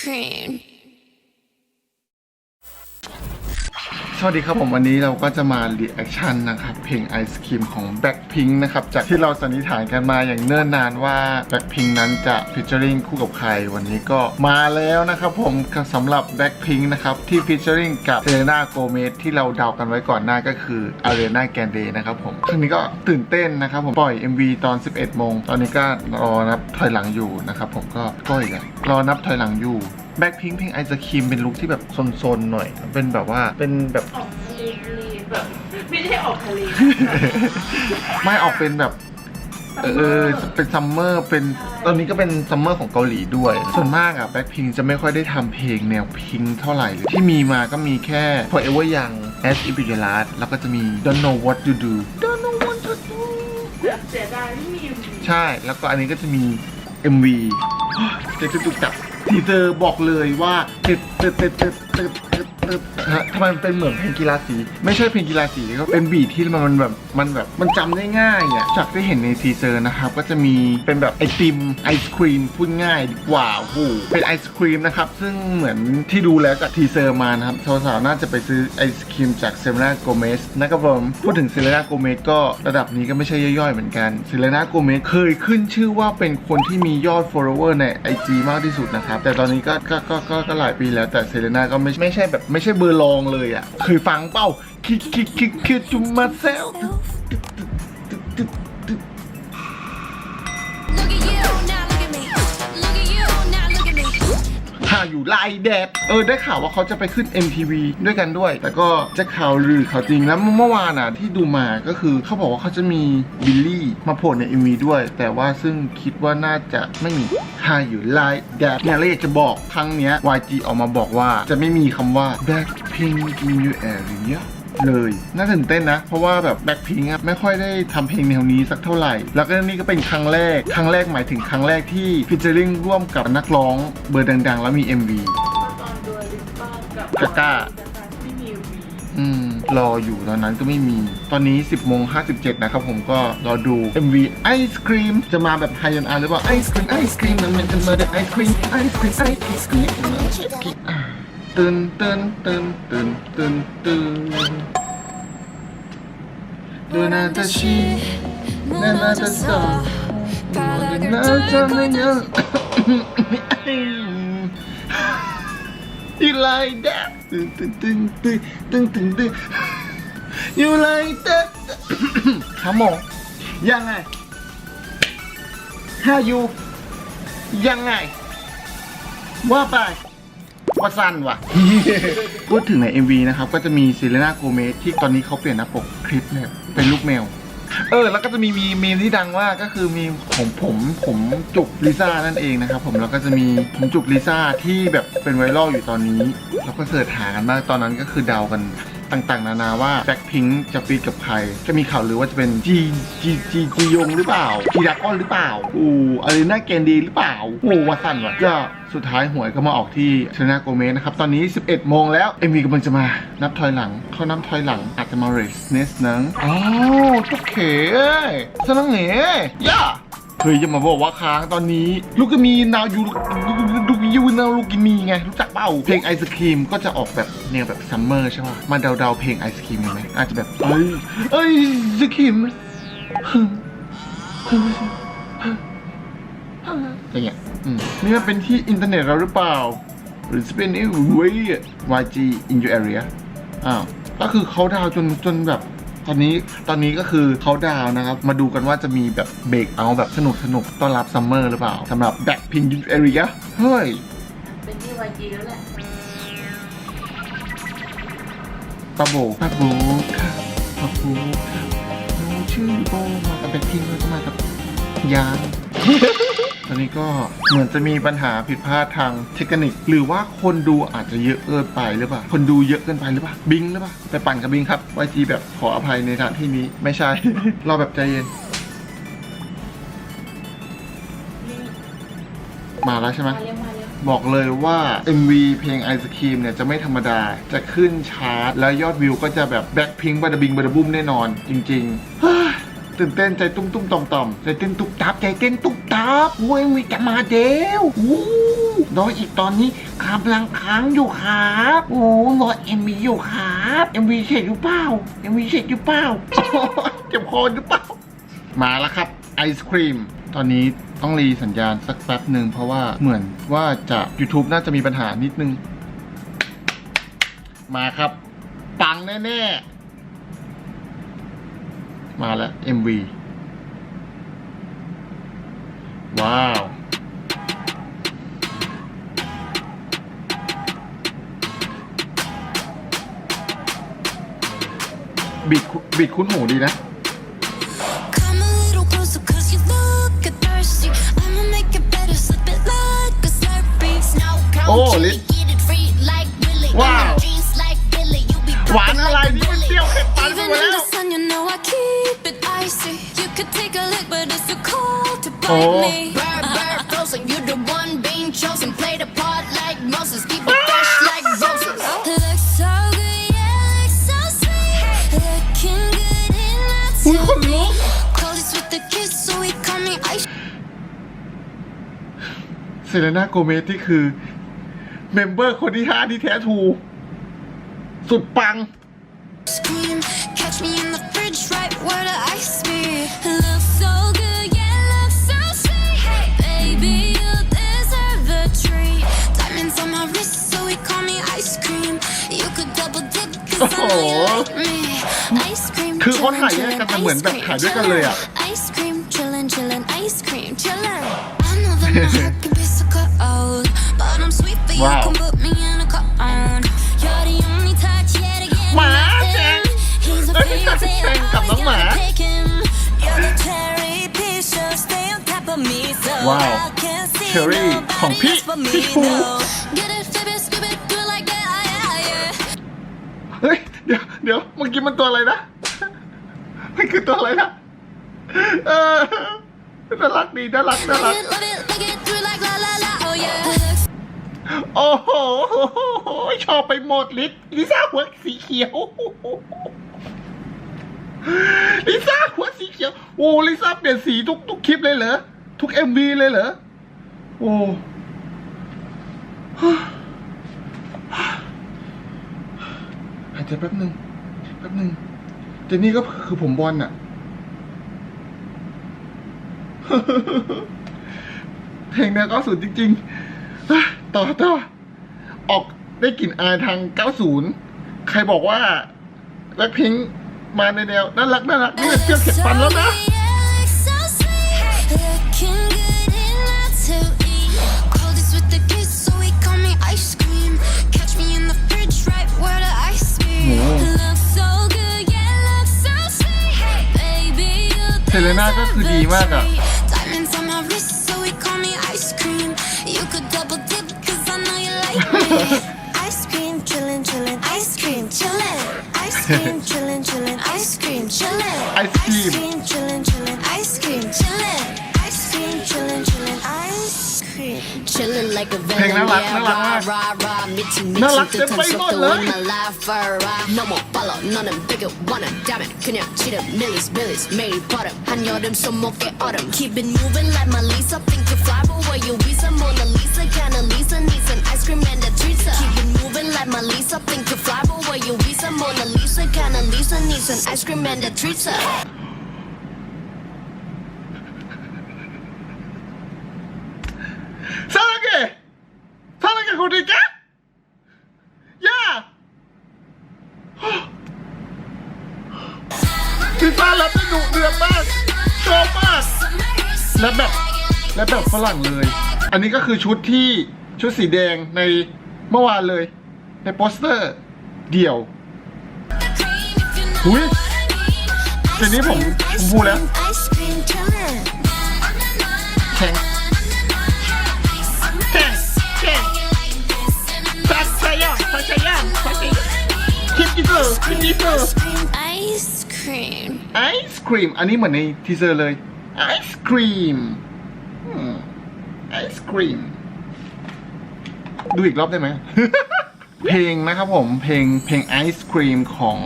cream. สวัสดีครับผมวันนี้เราก็จะมารีแอคชั่นนะครับเพลงไอศครีมของ Blackpink นะครับจากที่เราสันนิษฐานกันมาอย่างเนิ่นนานว่า Blackpink นั้นจะฟิชเจอริงคู่กับใคร วันนี้ก็มาแล้วนะครับผมสำหรับ Blackpink นะครับที่ฟิชเจอริงกับเซเลนาโกเมสที่เราเดากันไว้ก่อนหน้าก็คืออารีนาแกนเดนะครับผมครั้งนี้ก็ตื่นเต้นนะครับผมปล่อย MV ตอน 11โมงตอนนี้ก็รอนับถอยหลังอยู่นะครับผมก็ก็อีกรอนับถอยหลังอยู่ แบ็คพิงเพลงไอศครีมเป็นลุคที่แบบซนๆหน่อย เป็นแบบว่าเป็นแบบ ออกทะเลทะเลแบบไม่ได้ออกทะเลไม่ออกเป็นแบบเออเออเป็นซัมเมอร์เป็นตอนนี้ก็เป็นซัมเมอร์ของเกาหลีด้วย ส่วนมากอะแบ็คพิงจะไม่ค่อยได้ทำเพลงแนวพิงเท่าไหร่ที่มีมาก็มีแค่ Forever Young As If You Last แล้วก็จะมี Don't Know What You Do Don't Know What You Do แบบเสียดายไม่มี MV ใช่แล้วก็อันนี้ก็จะมี MV เด็กจุกจับ ทีเซอร์บอกเลยว่าเต็ดเต็ดเต็ดเต็ดตึดตึด ตึดฮะทำไมมันเป็นเหมือนเพลงกีฬาสี ไม่ใช่เพลงกีฬาสีก็เป็นบีทที่มันแบบมันแบบมันจำได้ง่ายอะจากที่เห็นในทีเซอร์นะครับ ก็จะมีเป็นแบบไอติมไอศครีมพูดง่ายดีกว่าโอ้โหเป็นไอศครีมนะครับ ซึ่งเหมือนที่ดูแล้วจากทีเซอร์มานะครับสาวๆน่าจะไปซื้อไอศครีมจากเซเลนาโกเมสนะครับผมพูดถึงเซเลนาโกเมสก็ระดับนี้ก็ไม่ใช่ย่อยๆเหมือนกันเซเลนาโกเมสเคยขึ้นชื่อว่าเป็นคนที่มียอด follower ใน IG มากที่สุดนะครับแต่ตอนนี้ก็ก็ก็ก็ก็หลายปีแล้วแต่เซเลนาก็ไม่ไม่ใช่แบบไม่ไม่ใช่เบอร์รองเลยอะ เคยฟังเป้าคิกคิกคิกคิดจุมมาเซลาอยู่ไลแดด เออได้ข่าวว่าเขาจะไปขึ้น MTV ด้วยกันด้วย แต่ก็จะข่าวลือข่าวจริงแล้วเมื่อวานอะที่ดูมาก็คือเขาบอกว่าเขาจะมีบิลลี่มาโผล่ใน MV ด้วย แต่ว่าซึ่งคิดว่าน่าจะไม่มีฮาอยู่ไลแดดเนี่ยแล้วอยากจะบอกครั้งเนี้ย YG ออกมาบอกว่าจะไม่มีคำว่า Blackpink in your area เลย น่าตื่นเต้นนะ เพราะว่าแบบแบ็คพิงอะไม่ค่อยได้ทำเพลงแนวนี้สักเท่าไหร่ แล้วก็นี่ก็เป็นครั้งแรก ครั้งแรกหมายถึงครั้งแรกที่ฟิชเจอริงร่วมกับนักร้องเบอร์ดังๆ แล้วมี MV ตอนดูลิปป้ากับกาก้าไม่มี MV อืมรออยู่ตอนนั้นก็ไม่มี ตอนนี้ 10โมง57 นะครับผมก็รอดู MV ไอศครีมจะมาแบบไฮยันอาร์หรือเปล่าไอศครีมไอศครีมมันเป็นจะมาแบบไอศครีมไอศครีมไอศครีมอ่า ตื่นตื่นตื่นตื่นตื่นตื่นดูน่าจะชีน่าน่าจะสอน่าจะไม่เยอะ You like that ตึงตึงตึงตึงตึงตึงตึง You like that ครับหมยังไง How you ยังไงว่าไป ว่าสั้นว่ะ พูดถึงใน MV นะครับ ก็จะมีซิเลนาโกเมสที่ตอนนี้เขาเปลี่ยนหน้าปกคลิปเนี่ยเป็นลูกแมว เออ แล้วก็จะมีมีมีมที่ดังมากก็คือมีผมผมผมจุกลิซ่านั่นเองนะครับผมแล้วก็จะมีผมจุกลิซ่าที่แบบเป็นไวรัลอยู่ตอนนี้เราก็เสิร์ชหากันมากตอนนั้นก็คือเดากัน ต่างๆ นานาว่าแบ็คพิงจะฟีดกับใครก็มีข่าวหรือว่าจะเป็นจีจีจีจียงหรือเปล่าจีดากอนหรือเปล่าอูอะไรน่าเกนดีหรือเปล่าโอ้วาสันว่ะก็สุดท้ายหวยก็มาออกที่ชนะโกเมสนะครับ ตอนนี้ 11 โมงแล้ว เอ็มวีกำลังจะมานับถอยหลัง เข้านับถอยหลัง อาจจะมาเรสเนสนังอ้าวตุ๊กเขยสนังเหย่าเฮ้ยอย่ามาบอกว่าค้างตอนนี้ ลูกก็มีนาวยูลูก นาวลูกกิมีไง รู้จักเปล่า เพลงไอศครีมก็จะออกแบบแนวแบบซัมเมอร์ใช่ป่ะ มาเดาๆเพลงไอศครีมไหมอาจจะแบบ เอ้ย เอ้ยไอศครีมอะไรเงี้ยอืมนี่มันเป็นที่อินเทอร์เน็ตเราหรือเปล่า หรือจะเป็นไอ้เว้ย YG in your area อ้าว ก็คือเขาดาวจนจนแบบตอนนี้ตอนนี้ก็คือเขาดาวนะครับ มาดูกันว่าจะมีแบบเบรกเอาแบบสนุกสนุกต้อนรับซัมเมอร์หรือเปล่าสำหรับแบ็คพิง in your area เฮ้ย เป็นที่ YG แล้วแหละปาโบปาโบค่ะปาโบค่ะหนูชื่อโบมากับแบ็คพิงก็มากับยานตอนนี้ก็เหมือนจะมีปัญหาผิดพลาดทางเทคนิค หรือว่าคนดูอาจจะเยอะเกินไปหรือเปล่า คนดูเยอะเกินไปหรือเปล่า บิงหรือเปล่าไปปั่นกับบิงครับวจีแบบขออภัยในทางที่นี้ไม่ใช่ เราแบบใจเย็น มาแล้วใช่ไหม มาเร็วมาเร็ว บอกเลยว่า MV เพลงไอศครีมเนี่ยจะไม่ธรรมดา จะขึ้นชาร์ตแล้วยอดวิวก็จะแบบแบ็คพิงบัดบิงบัดบุ้มแน่นอน จริงๆตื่นเต้นใจตุ้มตุ้มต่อมต่อมใจเต้นตุกตับใจเต้นตุกตับโอ้ยมีจะมาเดียวโอ้รออีกตอนนี้กำลังค้างอยู่ครับโอ้รอเอ็มวีอยู่ครับเอ็มวีเสร็จหรือเปล่าเอ็มวีเสร็จหรือเปล่าเจ็บคอหรือเปล่ามาแล้วครับไอศครีม ตอนนี้ ต้องรีสัญญาณสักแป๊บหนึ่งเพราะว่าเหมือนว่าจะ YouTube น่าจะมีปัญหานิดนึง มาครับ ปังแน่ ๆ มาแล้ว MV ว้าว บิดบิดคุ้นหูดีนะ In the jeans like Billy, you be หวาน popping อะไร like a นี่มัน bully. เปรี้ยวเผ็ดปานไป Even หมด in แล้ว the sun, you know I keep it icy. You could take a lick, but it's too cold to bite Oh. me. Bird, bird, frozen, you the one being chosen. Play the part like Moses, keep it fresh like roses. Looks so good, yeah, looks so sweet. Looking good in that อุ้ยคนลุก Coldest with the kiss, so he call me ice เซเลน่าโกเมสที่คือ เมมเบอร์คนที่ห้าที่แท้ทรูสุดปัง cream. Catch me in the fridge, right where the ice be. Looks so good, yeah, looks so sweet. Baby, you deserve a treat. Diamonds on my wrist, so he call me ice cream. You could double dip, cause I know you like me. Ice cream, คือเขาถ่าย chillin', แยกกันแต่ chillin', เหมือนแบบ ice ถ่าย cream, ด้วยกันเลยอะ chillin'. Ice cream, chillin', chillin', ice cream, chillin'. I know that my heart can be ว้าวหมาแข่งแข่งกับน้องหมา ว้าวเชอรี่ของพี่พี่ชูเฮ้ยเดี๋ยวเดี๋ยวเมื่อกี้มันตัวอะไรนะมันคือตัวอะไรนะเออน่ารักดีน่ารักน่ารัก โอ้โห ชอบไปหมดลิซลิซ่าหัวสีเขียว ลิซ่าหัวสีเขียว โอ้ลิซ่าเปลี่ยนสีทุกทุกคลิปเลยเหรอ ทุกเอ็มวีเลยเหรอ โอ้หายใจแป๊บหนึ่งแป๊บหนึ่งแต่นี่ก็คือผมบอลอะเพลงแนว90จริงๆ ต่อต่อออกได้กลิ่นอายทาง 90 ใครบอกว่าแบล็คพิงมาในแนวน่ารักน่ารักนี่เป็นเปรี้ยวเข็ดฟันแล้วนะ So sweet, looking good in that to eat. Coldest with the kiss, so he call me ice cream. Catch me in the fridge, right where the ice be. Looks so good, yeah, looks so sweet. Baby, you เซเลน่าก็คือดีมากอะ Ice cream, chillin', chillin', ice cream, chillin'. Ice cream, chillin', chillin', ice cream, chillin'. Ice cream. chillin', chillin', ice cream, chillin'. Ice cream, chillin', chillin', ice cream. Chillin' like a เพลง villain, น่ารัก yeah, น่ารักมาก rah, rah, rah. Mitty, น่ Kitchen mix no, with the tons of the in my life No more follow, none of them bigger wanna damn it. 그냥 지름 Millie's Millie's 매일 버릇 한 여름 손목에 autumn. Keep it moving like Melissa Think you fly but where you visa? Mona Lisa kinda Lisa needs an ice cream and a treat Keep it moving like Melissa Think you fly but where you visa? Mona Lisa kinda Lisa needs an ice cream and a treat ¿Sabe qué? ¿Sabe qué, Jutica? รับได้ดุเดือดมากชอบมากและแบบและแบบฝรั่งเลย อันนี้ก็คือชุดที่ชุดสีแดงในเมื่อวานเลย ในโปสเตอร์เดี่ยวหุยทีนี้ผมผมพูดแล้ว Ice cream, chillin'. แข่งแข่งแข่งสักชายาสักชายาสักชายาคิดดีเซอร์คิดดีเซ ไอศครีมอันนี้เหมือนในทีเซอร์เลยไอศครีมไอศครีมดูอีกรอบได้ไหม เพลงนะครับผมเพลงเพลงไอศครีมของ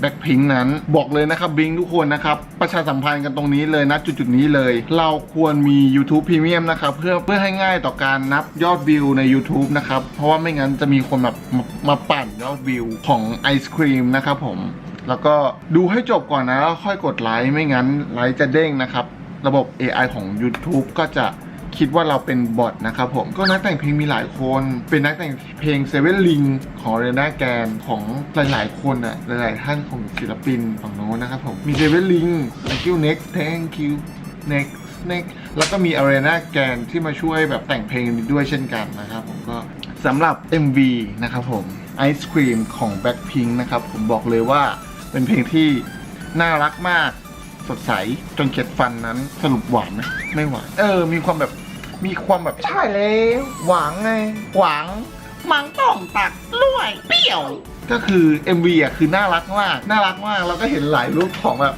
แบ็คพิงนั้นบอกเลยนะครับบิงทุกคนนะครับ ประชาสัมพันธ์กันตรงนี้เลยนะจุดๆนี้เลย เราควรมี YouTube Premium นะครับ เพื่อเพื่อให้ง่ายต่อการนับยอดวิวใน YouTube นะครับ เพราะว่าไม่งั้นจะมีคนแบบมามาปั่นยอดวิวของไอศครีมนะครับผม แล้วก็ดูให้จบก่อนนะแล้วค่อยกดไลค์ไม่งั้นไลค์จะเด้งนะครับ ระบบ AI ของ YouTube ก็จะคิดว่าเราเป็นบอทนะครับผมก็นักแต่งเพลงมีหลายคน เป็นนักแต่งเพลงเซเว่นลิงของเรน่าแกนของหลายๆคนอะหลายๆท่านของศิลปินฝั่งโน้นนะครับผมมีเซเว่นลิง thank you next thank you next next แล้วก็มีอารีนาแกนที่มาช่วยแบบแต่งเพลงด้วยเช่นกันนะครับผมก็สำหรับ MV นะครับผม Ice Cream ของ Blackpink นะครับผมบอกเลยว่า เป็นเพลงที่น่ารักมากสดใสจนเข็ดฟันนั้นสรุปหวานไหมไม่หวาน เออ มีความแบบมีความแบบใช่เลยหวานไงหวานมังต้องตักล้วยเปรี้ยว ก็คือ MV อะคือน่ารักมากน่ารักมากเราก็เห็นหลายรูปของแบบ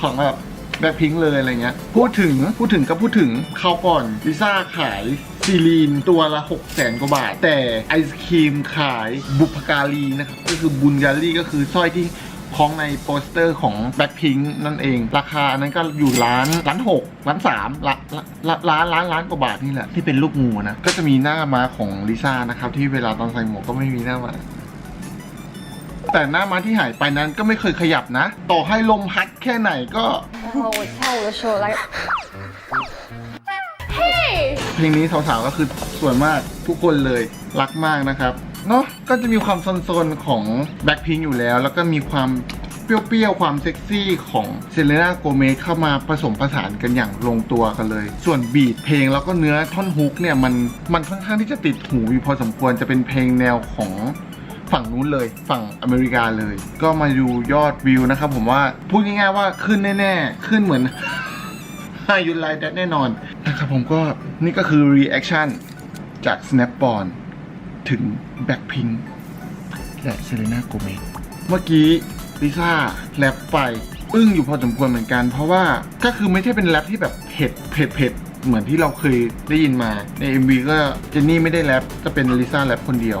ของแบบแบ็คพิงเลยอะไรเงี้ย พูดถึงพูดถึงก็พูดถึงเขาวก่อนลิซ่าขายซีลีนตัวละ6 0แสนกว่าบาท แต่ไอศครีมขายบุพการีนะครับก็คือบุญญาลีก็คือสร้อยที่ ของในโปสเตอร์ของแบ็คพิงนั่นเอง ราคาอันนั้นก็อยู่ร้านร้านหกร้านสามร้านร้านร้านร้านกว่าบาทนี่แหละที่เป็นลูกงูนะ ก็จะมีหน้ามาของลิซ่านะครับที่เวลาตอนใส่หมวกก็ไม่มีหน้ามาแต่หน้ามาที่หายไปนั้นก็ไม่เคยขยับนะ ต่อให้ลมพัดแค่ไหนก็เพลงนี้สาวๆก็คือสวยมากทุกคนเลยรักมากนะครับ เนาะก็จะมีความโซนๆของ Blackpink อยู่แล้ว แล้วก็มีความเปรี้ยวๆ ความเซ็กซี่ของเซเลน่าโกเมสเข้ามาผสมผสานกันอย่างลงตัวกันเลย ส่วนบีทเพลงแล้วก็เนื้อท่อนฮุกเนี่ยมันมันค่อนข้างที่จะติดหูอยู่พอสมควรจะเป็นเพลงแนวของฝั่งนู้นเลยฝั่งอเมริกาเลย ก็มาดูยอดวิวนะครับผมว่าพูดง่ายๆว่าขึ้นแน่ๆ ขึ้นเหมือนให้ยุนไลท์แน่นอนนะครับผมก็นี่ก็คือ reaction จาก Snap-on ถึง Blackpink และเซเลน่าโกเมสเมื่อกี้ลิซ่าแรปไป อึ้งอยู่พอสมควรเหมือนกัน เพราะว่าก็คือไม่ใช่เป็นแรปที่แบบเผ็ดเผ็ดเผ็ดเหมือนที่เราเคยได้ยินมาใน MV ก็เจนนี่ไม่ได้แรปจะเป็นลิซ่าแรปคนเดียว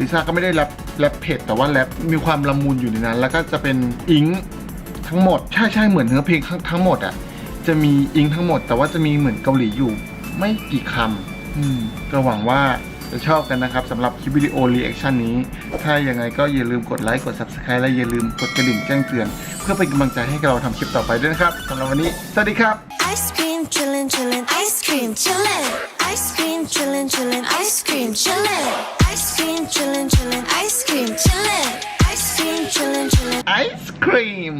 ลิซ่าก็ไม่ได้แรปแรปเผ็ดแต่ว่าแรปมีความละมุนอยู่ในนั้น แล้วก็จะเป็นอิงทั้งหมดใช่ใช่เหมือนเนื้อเพลงทั้งทั้งหมดอะจะมีอิงทั้งหมด แต่ว่าจะมีเหมือนเกาหลีอยู่ ไม่กี่คำอืมก็หวังว่า จะชอบกันนะครับสำหรับคลิปวิดีโอรีแอคชั่นนี้ ถ้ายังไงก็อย่าลืมกดไลค์กด Subscribe และอย่าลืมกดกระดิ่งแจ้งเตือน เพื่อเป็นกำลังใจให้เราทำคลิปต่อไปด้วยนะครับสำหรับวันนี้ สวัสดีครับ Ice cream chillin', chillin', ice cream chillin'. Ice cream chillin', chillin', ice cream chillin'. Ice cream chillin', chillin', ice cream chillin'. Ice cream chillin', chillin'. ไอศครีม